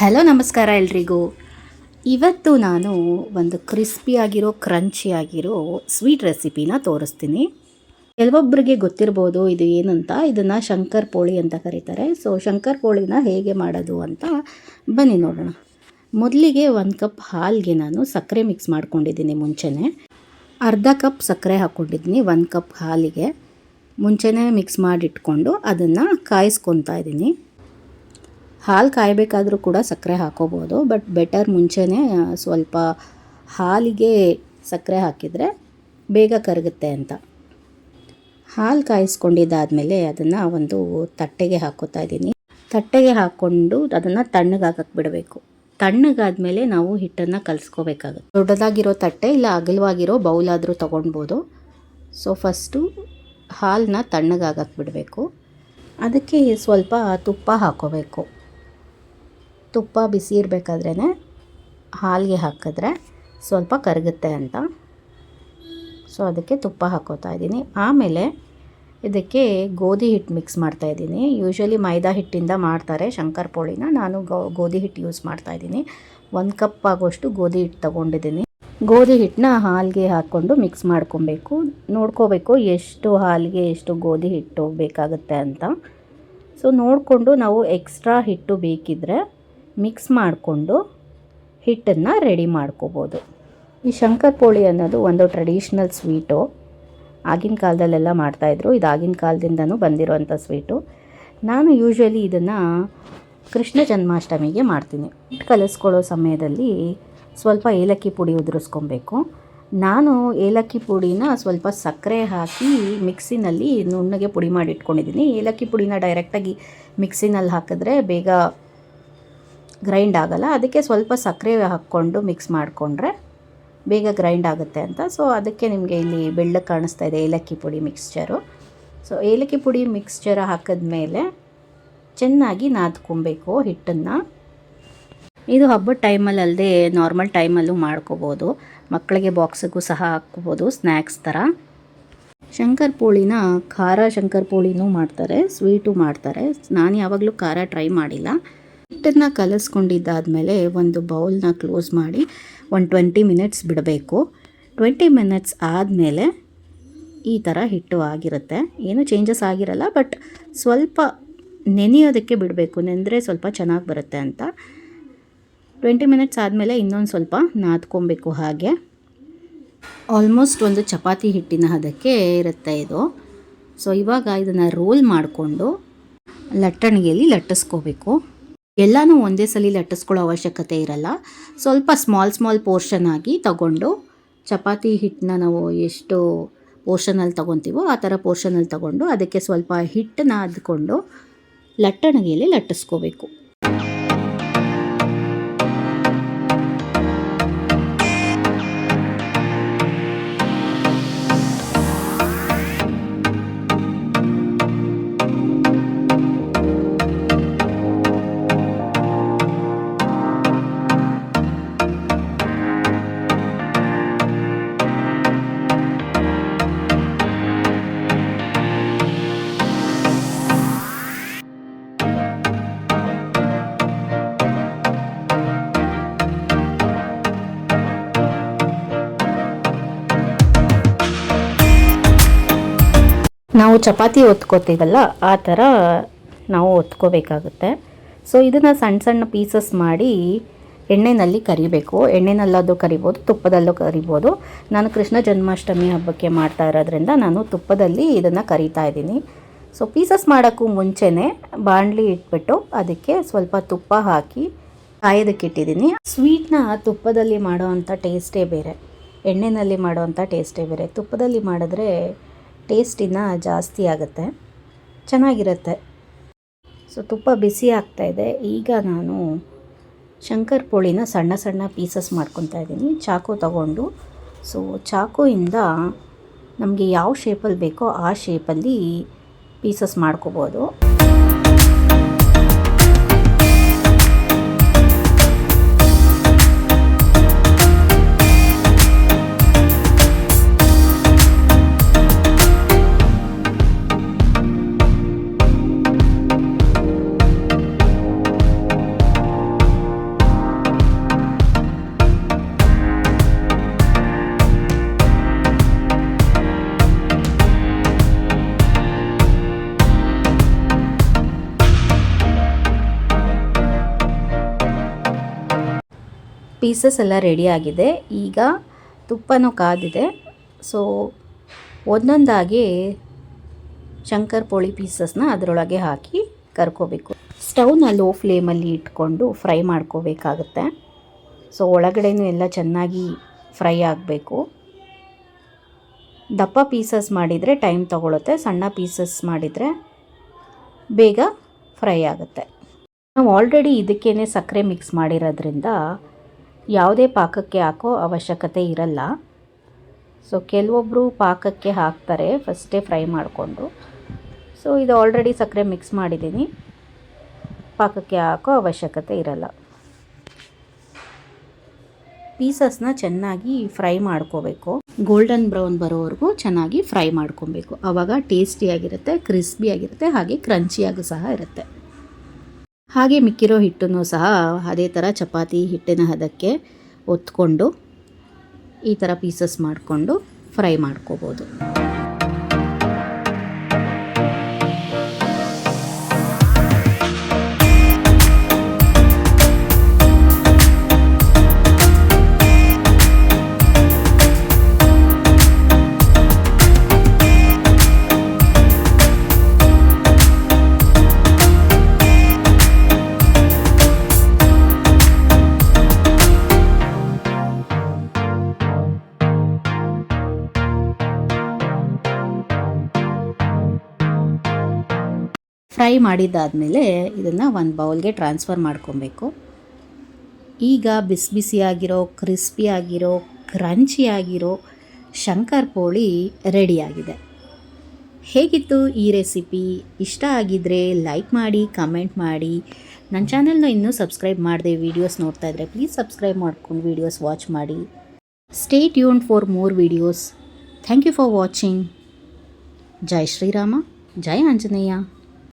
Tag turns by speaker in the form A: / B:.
A: Hello, ನಮಸ್ಕಾರ ಎಲ್ರಿಗೂ. ಇವತ್ತು ನಾನು ಒಂದು ಕ್ರಿಸ್ಪಿಯಾಗಿರೋ ಕ್ರಂಚಿಯಾಗಿರೋ ಸ್ವೀಟ್ ರೆಸಿಪಿನ ತೋರಿಸ್ತೀನಿ. ಕೆಲವೊಬ್ಬರಿಗೆ ಗೊತ್ತಿರ್ಬೋದು ಇದು ಏನಂತ. ಇದನ್ನು ಶಂಕರ್ ಪೋಳಿ ಅಂತ ಕರೀತಾರೆ. ಸೊ ಶಂಕರ್ ಪೋಳಿನ ಹೇಗೆ ಮಾಡೋದು ಅಂತ ಬನ್ನಿ ನೋಡೋಣ. ಮೊದಲಿಗೆ ಒಂದು ಕಪ್ ಹಾಲಿಗೆ ನಾನು ಸಕ್ಕರೆ ಮಿಕ್ಸ್ ಮಾಡ್ಕೊಂಡಿದ್ದೀನಿ ಮುಂಚೆನೇ. ಅರ್ಧ ಕಪ್ ಸಕ್ಕರೆ ಹಾಕ್ಕೊಂಡಿದ್ದೀನಿ, ಒಂದು ಕಪ್ ಹಾಲಿಗೆ. ಮುಂಚೆನೇ ಮಿಕ್ಸ್ ಮಾಡಿಟ್ಕೊಂಡು ಅದನ್ನು ಕಾಯಿಸ್ಕೊತಾ ಇದ್ದೀನಿ. ಹಾಲು ಕಾಯಬೇಕಾದ್ರೂ ಕೂಡ ಸಕ್ಕರೆ ಹಾಕೋಬೋದು ಬಟ್ ಬೆಟರ್ ಮುಂಚೆನೇ ಸ್ವಲ್ಪ ಹಾಲಿಗೆ ಸಕ್ಕರೆ ಹಾಕಿದರೆ ಬೇಗ ಕರಗುತ್ತೆ ಅಂತ. ಹಾಲು ಕಾಯಿಸ್ಕೊಂಡಿದ್ದಾದಮೇಲೆ ಅದನ್ನು ಒಂದು ತಟ್ಟೆಗೆ ಹಾಕೋತಾ ಇದ್ದೀನಿ. ತಟ್ಟೆಗೆ ಹಾಕ್ಕೊಂಡು ಅದನ್ನು ತಣ್ಣಗಾಗಕ್ಕೆ ಬಿಡಬೇಕು. ತಣ್ಣಗಾದ್ಮೇಲೆ ನಾವು ಹಿಟ್ಟನ್ನು ಕಲಿಸ್ಕೋಬೇಕಾಗುತ್ತೆ. ದೊಡ್ಡದಾಗಿರೋ ತಟ್ಟೆ ಇಲ್ಲ ಅಗಲವಾಗಿರೋ ಬೌಲಾದರೂ ತೊಗೊಳ್ಬೋದು ಸೊ ಫಸ್ಟು ಹಾಲನ್ನ ತಣ್ಣಗಾಗಕ್ಕೆ ಬಿಡಬೇಕು. ಅದಕ್ಕೆ ಸ್ವಲ್ಪ ತುಪ್ಪ ಹಾಕೋಬೇಕು. ತುಪ್ಪ ಬಿಸಿ ಇರಬೇಕಾದ್ರೇ ಹಾಲಿಗೆ ಹಾಕಿದ್ರೆ ಸ್ವಲ್ಪ ಕರಗುತ್ತೆ ಅಂತ. ಸೊ ಅದಕ್ಕೆ ತುಪ್ಪ ಹಾಕೋತಾ ಇದ್ದೀನಿ. ಆಮೇಲೆ ಇದಕ್ಕೆ ಗೋಧಿ ಹಿಟ್ಟು ಮಿಕ್ಸ್ ಮಾಡ್ತಾ ಇದ್ದೀನಿ. ಯೂಶ್ವಲಿ ಮೈದಾ ಹಿಟ್ಟಿಂದ ಮಾಡ್ತಾರೆ ಶಂಕರ್ ಪೋಳಿನ ನಾನು ಗೋಧಿ ಹಿಟ್ಟು ಯೂಸ್ ಮಾಡ್ತಾ ಇದ್ದೀನಿ. ಒಂದು ಕಪ್ ಆಗೋಷ್ಟು ಗೋಧಿ ಹಿಟ್ಟು ತೊಗೊಂಡಿದ್ದೀನಿ. ಗೋಧಿ ಹಿಟ್ಟನ್ನ ಹಾಲಿಗೆ ಹಾಕ್ಕೊಂಡು ಮಿಕ್ಸ್ ಮಾಡ್ಕೊಬೇಕು. ನೋಡ್ಕೋಬೇಕು ಎಷ್ಟು ಹಾಲಿಗೆ ಎಷ್ಟು ಗೋಧಿ ಹಿಟ್ಟು ಬೇಕಾಗುತ್ತೆ ಅಂತ. ಸೊ ನೋಡಿಕೊಂಡು ನಾವು ಎಕ್ಸ್ಟ್ರಾ ಹಿಟ್ಟು ಬೇಕಿದ್ದರೆ ಮಿಕ್ಸ್ ಮಾಡಿಕೊಂಡು ಹಿಟ್ಟನ್ನು ರೆಡಿ ಮಾಡ್ಕೋಬೋದು. ಈ ಶಂಕರ್ ಪೋಳಿ ಅನ್ನೋದು ಒಂದು ಟ್ರೆಡಿಷ್ನಲ್ ಸ್ವೀಟು ಆಗಿನ ಕಾಲದಲ್ಲೆಲ್ಲ ಮಾಡ್ತಾಯಿದ್ರು. ಇದು ಆಗಿನ ಕಾಲದಿಂದನೂ ಬಂದಿರೋವಂಥ ಸ್ವೀಟು ನಾನು ಯೂಶ್ವಲಿ ಇದನ್ನು ಕೃಷ್ಣ ಜನ್ಮಾಷ್ಟಮಿಗೆ ಮಾಡ್ತೀನಿ. ಕಲಿಸ್ಕೊಳ್ಳೋ ಸಮಯದಲ್ಲಿ ಸ್ವಲ್ಪ ಏಲಕ್ಕಿ ಪುಡಿ ಉದುರಿಸ್ಕೊಬೇಕು. ನಾನು ಏಲಕ್ಕಿ ಪುಡಿನ ಸ್ವಲ್ಪ ಸಕ್ಕರೆ ಹಾಕಿ ಮಿಕ್ಸಿನಲ್ಲಿ ನುಣ್ಣಗೆ ಪುಡಿ ಮಾಡಿ ಇಟ್ಕೊಂಡಿದ್ದೀನಿ ಏಲಕ್ಕಿ ಪುಡಿನ ಡೈರೆಕ್ಟಾಗಿ ಮಿಕ್ಸಿನಲ್ಲಿ ಹಾಕಿದ್ರೆ ಬೇಗ ಗ್ರೈಂಡ್ ಆಗಲ್ಲ. ಅದಕ್ಕೆ ಸ್ವಲ್ಪ ಸಕ್ಕರೆ ಹಾಕ್ಕೊಂಡು ಮಿಕ್ಸ್ ಮಾಡಿಕೊಂಡ್ರೆ ಬೇಗ ಗ್ರೈಂಡ್ ಆಗುತ್ತೆ ಅಂತ. ಸೊ ಅದಕ್ಕೆ ನಿಮಗೆ ಇಲ್ಲಿ ಬೆಳ್ಳಗೆ ಕಾಣಿಸ್ತಾ ಇದೆ, ಏಲಕ್ಕಿ ಪುಡಿ ಮಿಕ್ಸ್ಚರು ಸೊ ಏಲಕ್ಕಿ ಪುಡಿ ಮಿಕ್ಸ್ಚರ್ ಹಾಕಿದ್ಮೇಲೆ ಚೆನ್ನಾಗಿ ನಾದ್ಕೊಬೇಕು ಹಿಟ್ಟನ್ನು. ಇದು ಹಬ್ಬದ ಟೈಮಲ್ಲಿ ಅಲ್ಲದೆ ನಾರ್ಮಲ್ ಟೈಮಲ್ಲೂ ಮಾಡ್ಕೋಬೋದು. ಮಕ್ಕಳಿಗೆ ಬಾಕ್ಸಿಗೂ ಸಹ ಹಾಕ್ಕೋಬೋದು ಸ್ನ್ಯಾಕ್ಸ್ ಥರ ಶಂಕರ್ ಪೋಳಿನ, ಖಾರ ಶಂಕರ್ ಪೋಳಿನೂ ಮಾಡ್ತಾರೆ ಸ್ವೀಟು ಮಾಡ್ತಾರೆ. ನಾನು ಯಾವಾಗಲೂ ಖಾರ ಟ್ರೈ ಮಾಡಿಲ್ಲ. ಹಿಟ್ಟನ್ನು ಕಲಿಸ್ಕೊಂಡಿದ್ದಾದಮೇಲೆ ಒಂದು ಬೌಲ್ನ ಕ್ಲೋಸ್ ಮಾಡಿ ಒಂದು ಟ್ವೆಂಟಿ ಮಿನಿಟ್ಸ್ ಬಿಡಬೇಕು. ಟ್ವೆಂಟಿ ಮಿನಿಟ್ಸ್ ಆದಮೇಲೆ ಈ ಥರ ಹಿಟ್ಟು ಆಗಿರುತ್ತೆ. ಏನು ಚೇಂಜಸ್ ಆಗಿರಲ್ಲ, ಬಟ್ ಸ್ವಲ್ಪ ನೆನೆಯೋದಕ್ಕೆ ಬಿಡಬೇಕು. ನೆಂದರೆ ಸ್ವಲ್ಪ ಚೆನ್ನಾಗಿ ಬರುತ್ತೆ ಅಂತ. ಟ್ವೆಂಟಿ ಮಿನಿಟ್ಸ್ ಆದಮೇಲೆ ಇನ್ನೊಂದು ಸ್ವಲ್ಪ ನಾದ್ಕೊಬೇಕು ಹಾಗೆ. ಆಲ್ಮೋಸ್ಟ್ ಒಂದು ಚಪಾತಿ ಹಿಟ್ಟಿನ ಹದಕ್ಕೆ ಇರುತ್ತೆ ಇದು. ಸೊ, ಇವಾಗ ಇದನ್ನು ರೋಲ್ ಮಾಡಿಕೊಂಡು ಲಟ್ಟಣಿಗೆಯಲ್ಲಿ ಲಟ್ಟಿಸ್ಕೋಬೇಕು. ಎಲ್ಲನೂ ಒಂದೇ ಸಲ ಲಟ್ಟಿಸ್ಕೊಳ್ಳೋ ಅವಶ್ಯಕತೆ ಇರಲ್ಲ. ಸ್ವಲ್ಪ ಸ್ಮಾಲ್ ಸ್ಮಾಲ್ ಪೋರ್ಷನ್ ಆಗಿ ತಗೊಂಡು ಚಪಾತಿ ಹಿಟ್ಟನ್ನ ನಾವು ಎಷ್ಟು ಪೋರ್ಷನಲ್ಲಿ ತೊಗೊತೀವೋ ಆ ಥರ ಪೋರ್ಷನಲ್ಲಿ ತಗೊಂಡು ಅದಕ್ಕೆ ಸ್ವಲ್ಪ ಹಿಟ್ಟನ್ನ ಅದ್ಕೊಂಡು ಲಟ್ಟಣಿಗೆಯಲ್ಲಿ ಲಟ್ಟಿಸ್ಕೋಬೇಕು. ನಾವು ಚಪಾತಿ ಒತ್ಕೋತೀವಲ್ಲ, ಆ ಥರ ನಾವು ಒತ್ಕೋಬೇಕಾಗುತ್ತೆ. ಸೊ ಇದನ್ನು ಸಣ್ಣ ಸಣ್ಣ ಪೀಸಸ್ ಮಾಡಿ ಎಣ್ಣೆನಲ್ಲಿ ಕರಿಬೇಕು. ಎಣ್ಣೆನಲ್ಲಾದರೂ ಕರಿಬೋದು, ತುಪ್ಪದಲ್ಲೂ ಕರಿಬೋದು. ನಾನು ಕೃಷ್ಣ ಜನ್ಮಾಷ್ಟಮಿ ಹಬ್ಬಕ್ಕೆ ಮಾಡ್ತಾ ಇರೋದ್ರಿಂದ ನಾನು ತುಪ್ಪದಲ್ಲಿ ಇದನ್ನು ಕರಿತಾ ಇದ್ದೀನಿ. ಸೊ ಪೀಸಸ್ ಮಾಡೋಕ್ಕೂ ಮುಂಚೆನೇ ಬಾಣಲಿ ಇಟ್ಬಿಟ್ಟು ಅದಕ್ಕೆ ಸ್ವಲ್ಪ ತುಪ್ಪ ಹಾಕಿ ಕಾಯೋದಕ್ಕೆ ಇಟ್ಟಿದ್ದೀನಿ. ಸ್ವೀಟ್ನ ತುಪ್ಪದಲ್ಲಿ ಮಾಡೋ ಅಂಥ ಟೇಸ್ಟೇ ಬೇರೆ. ಎಣ್ಣೆನಲ್ಲಿ ಮಾಡೋ ಅಂಥ ಟೇಸ್ಟೇ ಬೇರೆ. ತುಪ್ಪದಲ್ಲಿ ಮಾಡಿದ್ರೆ ಟೇಸ್ಟ್ ಇನ್ನೂ ಜಾಸ್ತಿ ಆಗುತ್ತೆ. ಚೆನ್ನಾಗಿರುತ್ತೆ. ಸೊ, ತುಪ್ಪ ಬಿಸಿ ಆಗ್ತಾ ಇದೆ. ಈಗ ನಾನು ಶಂಕರ್ ಪೋಳಿನ ಸಣ್ಣ ಸಣ್ಣ ಪೀಸಸ್ ಮಾಡ್ಕೊತಾ ಇದ್ದೀನಿ. ಚಾಕು ತಗೊಂಡು. ಸೊ, ಚಾಕುಯಿಂದ ನಮಗೆ ಯಾವ ಶೇಪಲ್ಲಿ ಬೇಕೋ ಆ ಶೇಪಲ್ಲಿ ಪೀಸಸ್ ಮಾಡ್ಕೋಬೋದು. ಪೀಸಸ್ ಎಲ್ಲ ರೆಡಿಯಾಗಿದೆ ಈಗ ತುಪ್ಪನೂ ಕಾದಿದೆ. ಸೊ ಒಂದೊಂದಾಗಿ ಶಂಕರ್ ಪೋಳಿ ಪೀಸಸ್ನ ಅದರೊಳಗೆ ಹಾಕಿ ಕರ್ಕೋಬೇಕು. ಸ್ಟವ್ನ ಲೋ ಫ್ಲೇಮಲ್ಲಿ ಇಟ್ಕೊಂಡು ಫ್ರೈ ಮಾಡ್ಕೋಬೇಕಾಗುತ್ತೆ. ಸೊ ಒಳಗಡೆನೂ ಎಲ್ಲ ಚೆನ್ನಾಗಿ ಫ್ರೈ ಆಗಬೇಕು. ದಪ್ಪ ಪೀಸಸ್ ಮಾಡಿದರೆ ಟೈಮ್ ತಗೊಳುತ್ತೆ. ಸಣ್ಣ ಪೀಸಸ್ ಮಾಡಿದರೆ ಬೇಗ ಫ್ರೈ ಆಗುತ್ತೆ. ನಾವು ಆಲ್ರೆಡಿ ಇದಕ್ಕೇ ಸಕ್ಕರೆ ಮಿಕ್ಸ್ ಮಾಡಿರೋದ್ರಿಂದ ಯಾವುದೇ ಪಾಕಕ್ಕೆ ಹಾಕೋ ಅವಶ್ಯಕತೆ ಇರಲ್ಲ. ಸೊ ಕೆಲವೊಬ್ಬರು ಪಾಕಕ್ಕೆ ಹಾಕ್ತಾರೆ ಫಸ್ಟೇ ಫ್ರೈ ಮಾಡಿಕೊಂಡು. ಸೊ ಇದು ಆಲ್ರೆಡಿ ಸಕ್ಕರೆ ಮಿಕ್ಸ್ ಮಾಡಿದ್ದೀನಿ. ಪಾಕಕ್ಕೆ ಹಾಕೋ ಅವಶ್ಯಕತೆ ಇರಲ್ಲ. ಪೀಸಸ್ನ ಚೆನ್ನಾಗಿ ಫ್ರೈ ಮಾಡ್ಕೋಬೇಕು. ಗೋಲ್ಡನ್ ಬ್ರೌನ್ ಬರೋವರೆಗೂ ಚೆನ್ನಾಗಿ ಫ್ರೈ ಮಾಡ್ಕೊಬೇಕು. ಆವಾಗ ಟೇಸ್ಟಿಯಾಗಿರುತ್ತೆ ಕ್ರಿಸ್ಪಿಯಾಗಿರುತ್ತೆ ಹಾಗೆ ಕ್ರಂಚಿಯಾಗೂ ಸಹ ಇರುತ್ತೆ. ಹಾಗೆ ಮಿಕ್ಕಿರೋ ಹಿಟ್ಟನ್ನು ಸಹ ಅದೇ ಥರ ಚಪಾತಿ ಹಿಟ್ಟಿನ ಹದಕ್ಕೆ ಒತ್ಕೊಂಡು ಈ ಥರ ಪೀಸಸ್ ಮಾಡಿಕೊಂಡು ಫ್ರೈ ಮಾಡ್ಕೋಬೋದು. ಫ್ರೈ ಮಾಡಿದ್ದಾದಮೇಲೆ ಇದನ್ನು ಒಂದು ಬೌಲ್ಗೆ ಟ್ರಾನ್ಸ್ಫರ್ ಮಾಡ್ಕೊಬೇಕು. ಈಗ ಬಿಸಿ ಬಿಸಿಯಾಗಿರೋ ಕ್ರಿಸ್ಪಿಯಾಗಿರೋ ಕ್ರಂಚಿಯಾಗಿರೋ ಶಂಕರ್ ಪೋಳಿ ರೆಡಿಯಾಗಿದೆ ಹೇಗಿತ್ತು ಈ ರೆಸಿಪಿ? ಇಷ್ಟ ಆಗಿದ್ದರೆ ಲೈಕ್ ಮಾಡಿ, ಕಮೆಂಟ್ ಮಾಡಿ. ನನ್ನ ಚಾನಲ್ನ ಇನ್ನೂ ಸಬ್ಸ್ಕ್ರೈಬ್ ಮಾಡಿದೆ ವೀಡಿಯೋಸ್ ನೋಡ್ತಾ ಇದ್ದರೆ ಪ್ಲೀಸ್ ಸಬ್ಸ್ಕ್ರೈಬ್ ಮಾಡ್ಕೊಂಡು ವೀಡಿಯೋಸ್ ವಾಚ್ ಮಾಡಿ. Stay tune for more videos thank you for watching ಜೈ ಶ್ರೀರಾಮ, ಜೈ ಆಂಜನೇಯ.